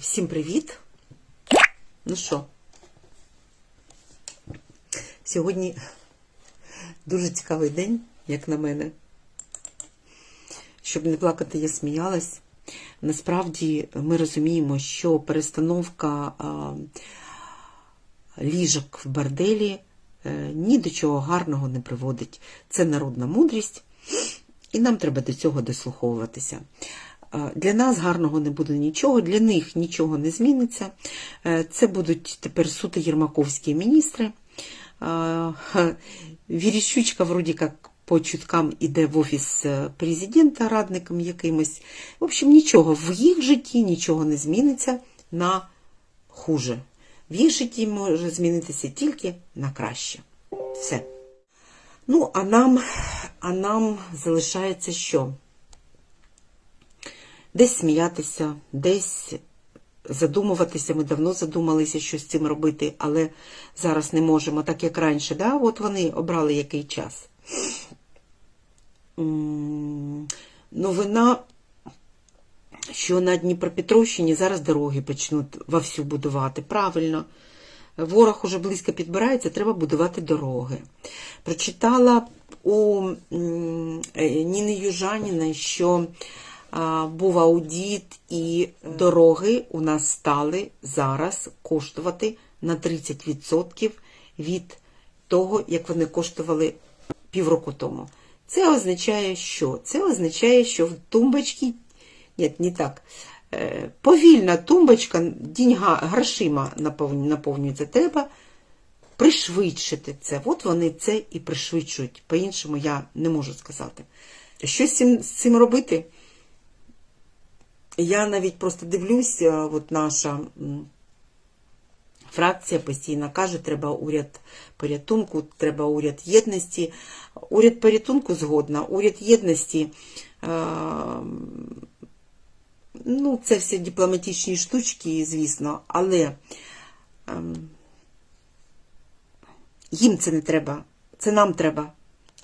Всім привіт! Ну що, сьогодні дуже цікавий день, як на мене. Щоб не плакати, я сміялась. Насправді ми розуміємо, що перестановка ліжок в борделі е, ні до чого гарного не приводить. Це народна мудрість, і нам треба до цього дослуховуватися. Е, Для нас гарного не буде нічого, для них нічого не зміниться. Е, Це будуть тепер суто єрмаковські міністри. Е, Віріщучка, вроді як по чуткам іде в офіс президента радником якимось. В общем, нічого в їх житті нічого не зміниться на хуже. В їх житті може змінитися тільки на краще. Все. Ну, а нам, а нам залишається що? Десь сміятися, десь задумуватися. Ми давно задумалися, що з цим робити, але зараз не можемо, так як раніше. Да? От вони обрали який час. Новина, що на Дніпропетровщині зараз дороги почнуть вовсю будувати. Правильно. Ворог уже близько підбирається, треба будувати дороги. Прочитала у е, Ніни Южаніної, що був аудіт, і дороги у нас стали зараз коштувати на 30% від того, як вони коштували півроку тому. Це означає, що? Це означає, що в тумбочці, ні, не так, Е, повільна тумбочка діньга, грошима наповнюється. Треба пришвидшити це. От вони це і пришвидшують. По-іншому я не можу сказати. Що з цим, з цим робити? Я навіть просто дивлюсь, е, от наша фракція постійно каже, треба уряд порятунку, треба уряд єдності. Уряд порятунку згодна, уряд єдності. Е, ну, це все дипломатичні штучки, звісно, але ем, їм це не треба, це нам треба.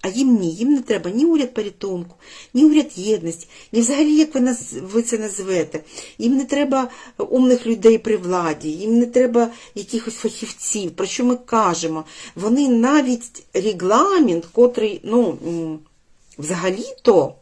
А їм ні, їм не треба ні уряд порятунку, ні уряд єдності, ні взагалі, як ви, нас, ви це назвете. Їм не треба умних людей при владі, їм не треба якихось фахівців. Про що ми кажемо? Вони навіть регламент, котрий, ну, взагалі-то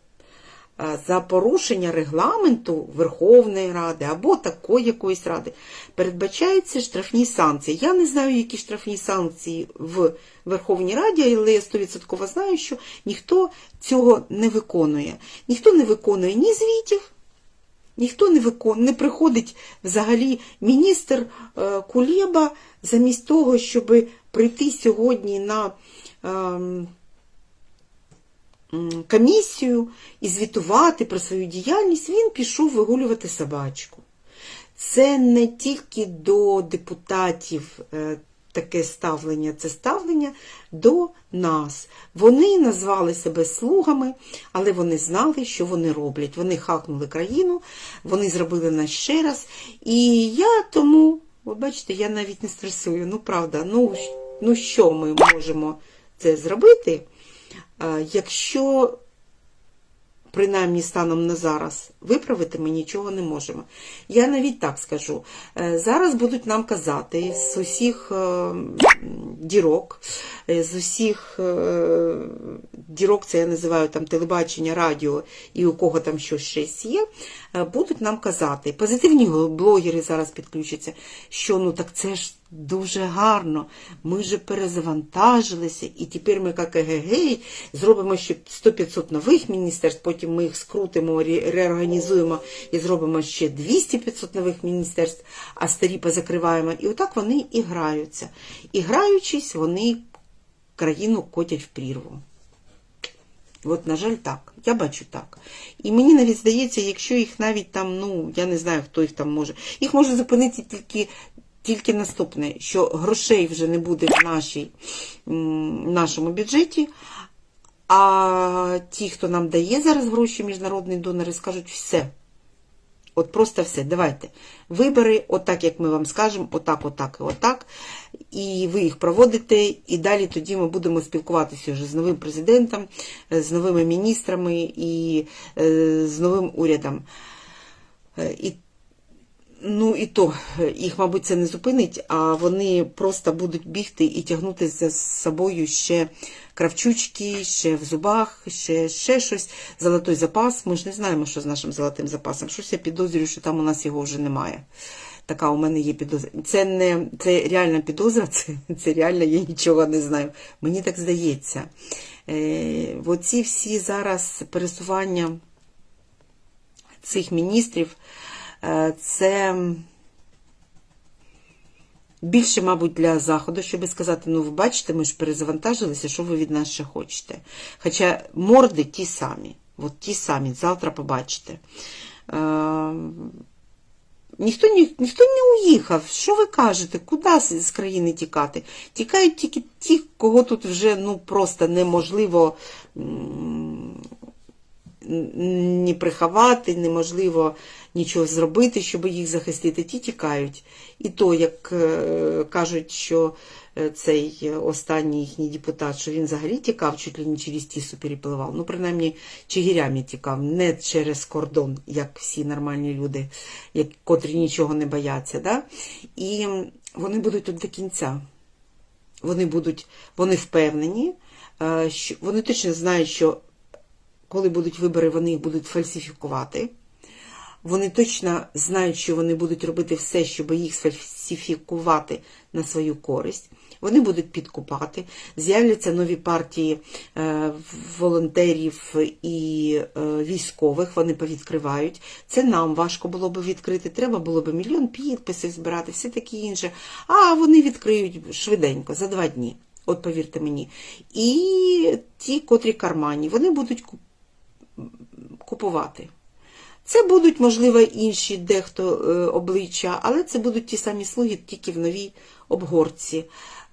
за порушення регламенту Верховної Ради або такої якоїсь ради передбачаються штрафні санкції. Я не знаю, які штрафні санкції в Верховній Раді, але я 100% знаю, що ніхто цього не виконує. Ніхто не виконує ні звітів, Ніхто не виконує, не приходить взагалі міністр е, Кулєба замість того, щоб прийти сьогодні на ем, комісію і звітувати про свою діяльність, він пішов вигулювати собачку. Це не тільки до депутатів е, таке ставлення, це ставлення до нас. Вони назвали себе слугами, але вони знали, що вони роблять. Вони хакнули країну, вони зробили нас ще раз. І я тому, ви бачите, я навіть не стресую. Ну, правда, ну, ну що ми можемо це зробити, якщо принаймні станом на зараз, виправити ми нічого не можемо. Я навіть так скажу. Е, Зараз будуть нам казати з усіх е, дірок, е, з усіх е, дірок, це я називаю там телебачення, радіо і у кого там щось щось є, е, будуть нам казати. Позитивні блогери зараз підключаться, що ну так це ж дуже гарно. Ми же перезавантажилися, і тепер ми, як ЕГГ, зробимо ще 100-500 нових міністерств, потім ми їх скрутимо, реорганізуємо і зробимо ще 200-500 нових міністерств, а старі позакриваємо. І отак вони і граються. І граючись, вони країну котять в прірву. От, на жаль, так. Я бачу так. І мені навіть здається, якщо їх навіть там, ну, я не знаю, хто їх там може. Їх може зупинити тільки, тільки наступне, що грошей вже не буде в нашій, нашому бюджеті. А ті, хто нам дає зараз гроші, міжнародні донори, скажуть все. От просто все. Давайте. Вибори, отак, як ми вам скажемо, отак, отак і отак. І ви їх проводите, і далі тоді ми будемо спілкуватися вже з новим президентом, з новими міністрами і е, з новим урядом. Е, І Ну і то їх, мабуть, це не зупинить, а вони просто будуть бігти і тягнути за собою ще кравчучки, ще в зубах, ще, ще щось. Золотой запас. Ми ж не знаємо, що з нашим золотим запасом. Щось я підозрюю, що там у нас його вже немає. Така у мене є підозра. Це не це реальна підозра, це, це реально я нічого не знаю. Мені так здається. Е, оці всі зараз пересування цих міністрів. Е, Це більше, мабуть, для Заходу, щоб сказати, ну, ви бачите, ми ж перезавантажилися, що ви від нас ще хочете. Хоча морди ті самі, от ті самі, завтра побачите. Е, Ніхто, ні, ніхто не уїхав. Що ви кажете? Куди з, країни тікати? Тікають тільки ті, кого тут вже ну, просто неможливо м, ні приховати, неможливо нічого зробити, щоб їх захистити. Ті тікають. І то, як е, кажуть, що е, цей останній їхній депутат, що він взагалі тікав, чуть ли не через тісу перепливав. Ну, принаймні, чигирями тікав, не через кордон, як всі нормальні люди, як, котрі нічого не бояться. Да? І вони будуть тут до кінця. Вони будуть, вони впевнені, е, що вони точно знають, що коли будуть вибори, вони їх будуть фальсифікувати. Вони точно знають, що вони будуть робити все, щоб їх сфальсифікувати на свою користь. Вони будуть підкупати, з'являться нові партії е, волонтерів і е, військових, вони повідкривають. Це нам важко було б відкрити, треба було б мільйон підписів збирати, все таке інше. А вони відкриють швиденько, за два дні. От повірте мені. І ті, котрі кармані, вони будуть купувати. Це будуть, можливо, інші дехто е, обличчя, але це будуть ті самі слуги, тільки в новій обгорці.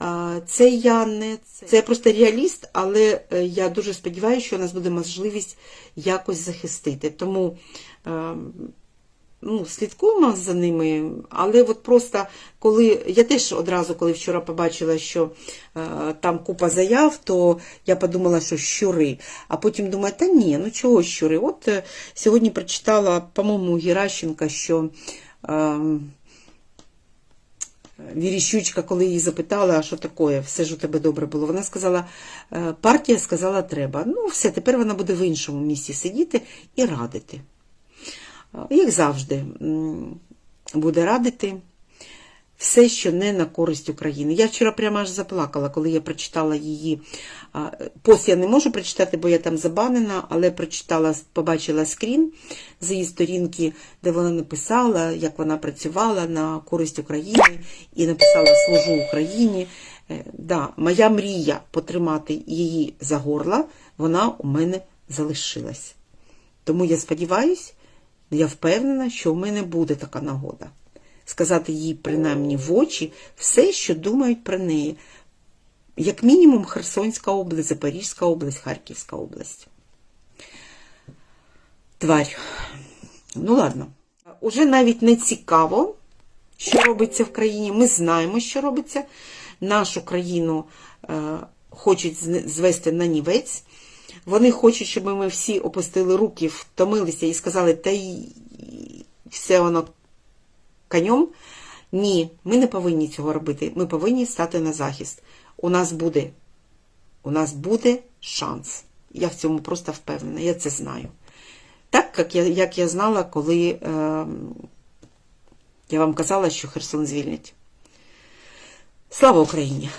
Е, Це я не це я просто реаліст, але е, я дуже сподіваюся, що у нас буде можливість якось захистити. Тому е, ну, слідкуємо за ними, але от просто коли я теж одразу, коли вчора побачила, що е, там купа заяв, то я подумала, що щури. А потім думаю, та ні, ну чого щури? От е, сьогодні прочитала, по-моєму, Геращенка, що. Е, Віріщучка, коли її запитала, а що таке, все ж у тебе добре було. Вона сказала, «Е, партія сказала, треба. Ну, все, тепер вона буде в іншому місці сидіти і радити як завжди, буде радити все, що не на користь України. Я вчора прямо аж заплакала, коли я прочитала її. Пост я не можу прочитати, бо я там забанена, але прочитала, побачила скрін з її сторінки, де вона написала, як вона працювала на користь України і написала Служу Україні. Е, Да, моя мрія потримати її за горла, вона у мене залишилась. Тому я сподіваюся, я впевнена, що в мене буде така нагода сказати їй принаймні в очі все, що думають про неї. Як мінімум Херсонська область, Запорізька область, Харківська область. Тварь. Ну, ладно. Уже навіть не цікаво, що робиться в країні. Ми знаємо, що робиться. Нашу країну е, хочуть звести на нівець. Вони хочуть, щоб ми всі опустили руки, втомилися і сказали, та й все воно конем. Ні, ми не повинні цього робити. Ми повинні стати на захист. У нас буде, у нас буде шанс. Я в цьому просто впевнена, я це знаю. Так, як я як я знала, коли е, я вам казала, що Херсон звільнять. Слава Україні!